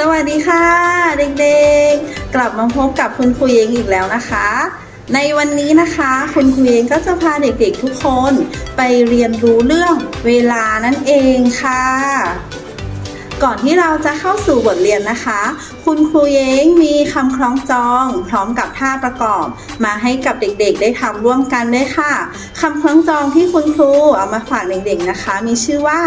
สวัสดีค่ะ เด็กๆ กลับมาพบกับคุณครูเยงอีกแล้วนะคะ ในวันนี้นะคะ คุณครูเยงก็จะพาเด็กๆทุกคนไปเรียนรู้เรื่องเวลานั่นเองค่ะ ก่อนที่เราจะเข้าสู่บทเรียนนะคะ คุณครูเย้งมีคำคล้องจอง พร้อมกับท่าประกอบ มาให้กับเด็กๆ ได้ทำร่วมกันด้วยค่ะคำคล้องจองที่คุณครูเอามาฝากเด็กๆนะคะ มีชื่อว่า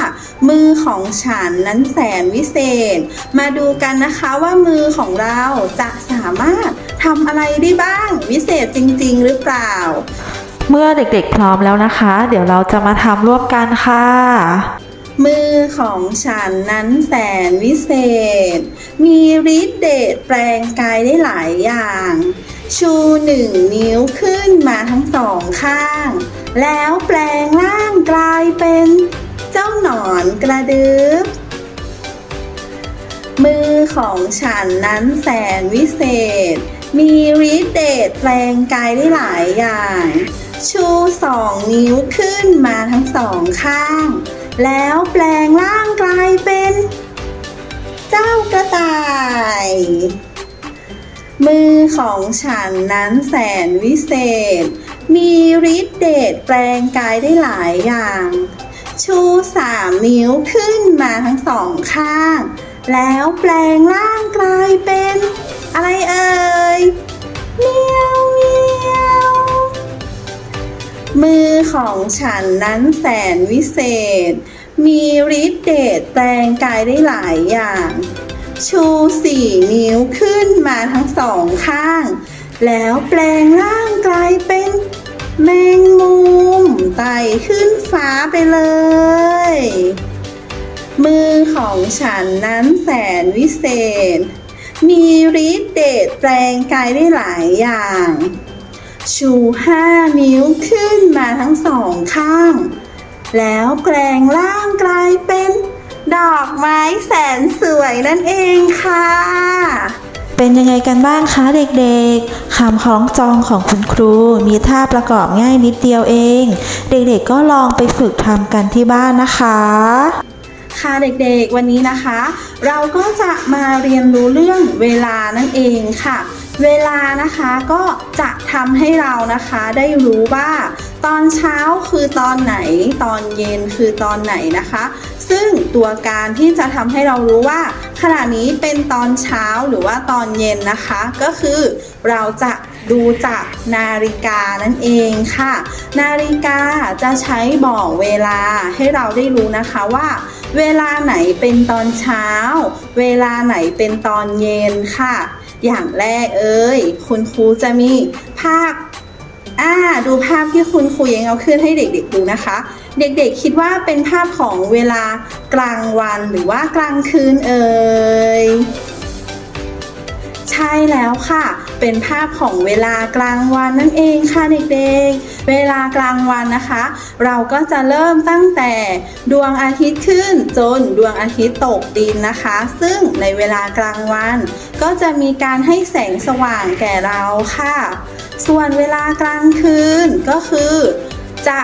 มือของฉันนั้นแสนวิเศษ มาดูกันนะคะว่ามือของเราจะสามารถทำอะไรได้บ้าง วิเศษจริง ๆ หรือเปล่า เมื่อเด็กๆพร้อมแล้วนะคะ เดี๋ยวเราจะมาทำร่วมกันค่ะ มือของฉันนั้นแสนวิเศษ มีฤทธิ์เดชแปลงกายได้หลายอย่าง ชูหนึ่งนิ้วขึ้นมาทั้งสองข้าง แล้วแปลงร่างกลายเป็นเจ้าหนอนกระดึบมือของฉันนั้นแสนวิเศษ มีฤทธิ์เดชแปลงกายได้หลายอย่าง ชูสองนิ้วขึ้นมาทั้งสองข้าง แล้วแปลงร่างกลายเป็น เจ้ากระต่าย มือของฉันนั้นแสนวิเศษ มีฤทธิ์เดชแปลงกายได้หลายอย่าง ชูสามนิ้วขึ้นมาทั้งสองข้าง แล้วแปลงร่างกลายเป็น อะไรเอ่ย ของฉันนั้นแสนวิเศษ มีฤทธิ์เดชแปลงกายได้หลายอย่าง ชูสี่นิ้วขึ้นมาทั้งสองข้าง แล้วแปลงร่างกลายเป็นแมงมุมไต่ขึ้นฟ้าไปเลย มือของฉันนั้นแสนวิเศษ มีฤทธิ์เดชแปลงกายได้หลายอย่าง ชูห้านิ้วขึ้นมาทั้งสองข้าง แล้วแปลงร่างกลายเป็นดอกไม้แสนสวยนั่นเองค่ะ เป็นยังไงกันบ้างคะเด็กๆคำคล้องจองของคุณครูมีท่าประกอบง่ายนิดเดียวเอง เด็กๆก็ลองไปฝึกทำกันที่บ้านนะคะค่ะเด็กๆวันนี้นะคะ เราก็จะมาเรียนรู้เรื่องเวลานั่นเองค่ะ เวลานะคะก็จะทำให้เรานะคะได้รู้ว่าตอนเช้าคือตอนไหน ตอนเย็นคือตอนไหนนะคะ ซึ่งตัวการที่จะทำให้เรารู้ว่าขณะนี้เป็นตอนเช้าหรือว่าตอนเย็นนะคะ ก็คือเราจะดูจากนาฬิกานั่นเองค่ะ นาฬิกาจะใช้บอกเวลาให้เราได้รู้นะคะว่า เวลาไหนเป็นตอนเช้า เวลาไหนเป็นตอนเย็นค่ะ อย่างแรกเอ้ยคุณครูจะมีภาพอ่าดูภาพที่คุณครูยังเอาขึ้นให้เด็ก ๆ ดูนะคะ เด็กๆคิดว่าเป็นภาพของเวลากลางวันหรือว่ากลางคืนเอ่ย ใช่แล้วค่ะ เป็นภาพของเวลากลางวันนั่นเองค่ะเด็กๆ เวลากลางวันนะคะ เราก็จะเริ่มตั้งแต่ดวงอาทิตย์ขึ้นจนดวงอาทิตย์ตกดินนะคะ ซึ่งในเวลากลางวัน ก็จะมีการให้แสงสว่างแก่เราค่ะ ส่วนเวลากลางคืนก็คือจะ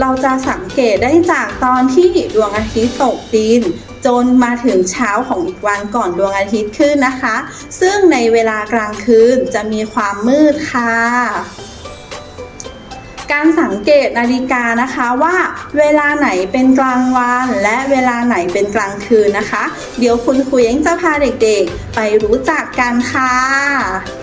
เราจะสังเกตได้จากตอนที่ดวงอาทิตย์ตกดิน จนมาถึงเช้าของอีกวันก่อนดวงอาทิตย์ขึ้นนะคะ ซึ่งในเวลากลางคืนจะมีความมืดค่ะการสังเกตนาฬิกานะคะว่าเวลาไหนเป็นกลางวันและเวลาไหนเป็นกลางคืนนะคะ เดี๋ยวคุณครูย้งจะพาเด็กๆ ไปรู้จักกันค่ะ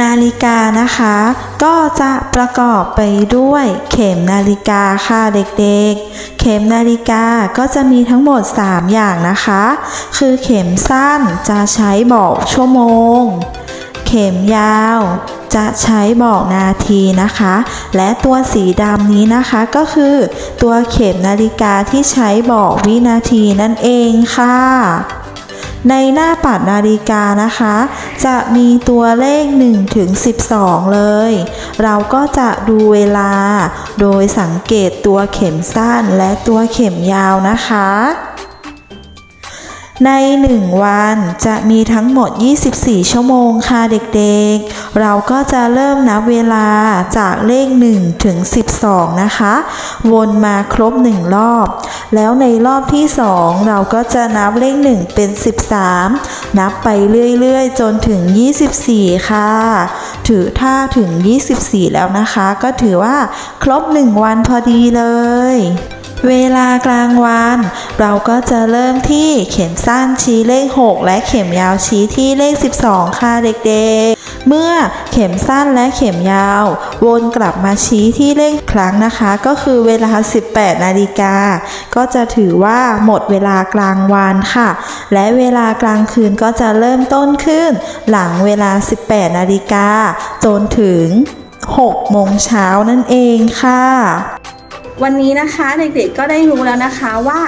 นาฬิกานะคะ ก็จะประกอบไปด้วยเข็มนาฬิกาค่ะเด็กๆ เข็มนาฬิกาก็จะมีทั้งหมด 3 อย่างนะคะ คือเข็มสั้นจะใช้บอกชั่วโมง เข็มยาวจะใช้บอกนาทีนะคะ และตัวสีดำนี้นะคะก็คือ ตัวเข็มนาฬิกาที่ใช้บอกวินาทีนั่นเองค่ะ ในหน้าปัดนาฬิกานะคะ จะมีตัวเลข1ถึง12 เลย เราก็จะดูเวลา โดยสังเกตตัวเข็มสั้นและตัวเข็มยาวนะคะ ใน1วันจะมีทั้งหมด 24 ชั่วโมงค่ะเด็กๆ เราก็จะเริ่มนับเวลาจากเลข 1 ถึง 12 นะคะ วนมาครบ 1 รอบ แล้วในรอบที่ 2 เราก็จะนับเลข 1 เป็น 13 นับไปเรื่อยๆ จนถึง 24 ค่ะ ถือถ้าถึง 24 แล้วนะคะ ก็ถือว่าครบ 1 วันพอดีเลย เวลากลางวัน เราก็จะเริ่มที่เข็มสั้นชี้เลข 6 และเข็มยาวชี้ที่เลข 12 ค่ะเด็กๆ เมื่อเข็มสั้นและเข็มยาว วนกลับมาชี้ที่เลขครั้งนะคะ ก็คือเวลา 18 นาฬิกา ก็จะถือว่าหมดเวลากลางวันค่ะ และเวลากลางคืนก็จะเริ่มต้นขึ้น หลังเวลา 18 นาฬิกาจนถึง 6 โมงเช้านั่นเองค่ะ วันนี้นะคะเด็กๆก็ได้รู้แล้วนะคะว่า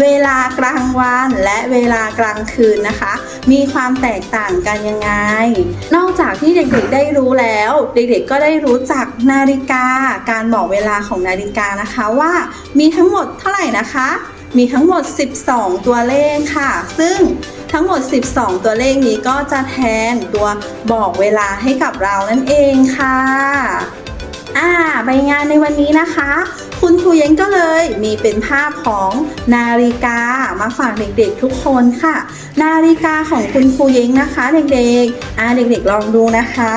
เวลากลางวันและเวลากลางคืนนะคะ มีความแตกต่างกันยังไง นอกจากที่เด็กๆได้รู้แล้ว เด็กๆก็ได้รู้จักนาฬิกา การบอกเวลาของนาฬิกานะคะว่ามีทั้งหมดเท่าไหร่นะคะ มีทั้งหมด 12 ตัวเลขค่ะ ซึ่งทั้งหมด 12 ตัวเลขนี้ก็จะแทนตัวบอกเวลาให้กับเรานั่นเองค่ะ อ่าใบงานในวันนี้นะคะ คุณครูเย้งก็เลยมีเป็นภาพของนาฬิกามาฝากเด็กๆทุกคนค่ะ นาฬิกาของคุณครูเย้งนะคะ เด็กๆอ่าเด็กๆลองดูนะคะ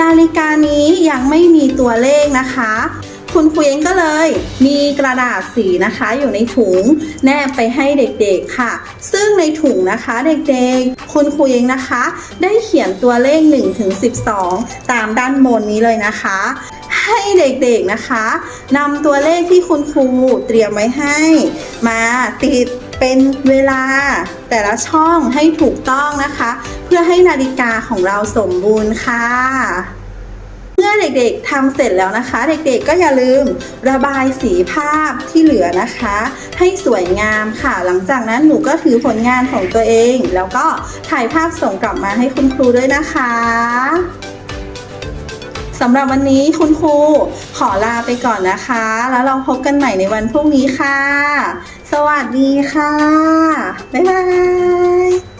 นาฬิกานี้ยังไม่มีตัวเลขนะคะคุณครูเย้งก็เลย มีกระดาษสีนะคะอยู่ในถุงแนบไปให้เด็กๆค่ะ ซึ่งในถุงนะคะเด็กๆ คุณครูเย้งนะคะ ได้เขียนตัวเลข1ถึง12 ตามด้านบนนี้เลยนะคะ ให้เด็กๆนะคะนำตัวเลขที่คุณครูเตรียมไว้ให้ มาติดเป็นเวลาแต่ละช่องให้ถูกต้องนะคะ เพื่อให้นาฬิกาของเราสมบูรณ์ค่ะเมื่อเด็กๆทำเสร็จแล้วนะคะ เด็กๆก็อย่าลืมระบายสีภาพที่เหลือนะคะ ให้สวยงามค่ะ หลังจากนั้นหนูก็ถือผลงานของตัวเอง แล้วก็ถ่ายภาพส่งกลับมาให้คุณครูด้วยนะคะำหรับวันนี้คุณครูขอลาไปก่อนนะคะ แล้วเราพบกันใหม่ในวันพรุ่งนี้ค่ะ สวัสดีค่ะ บ๊ายบาย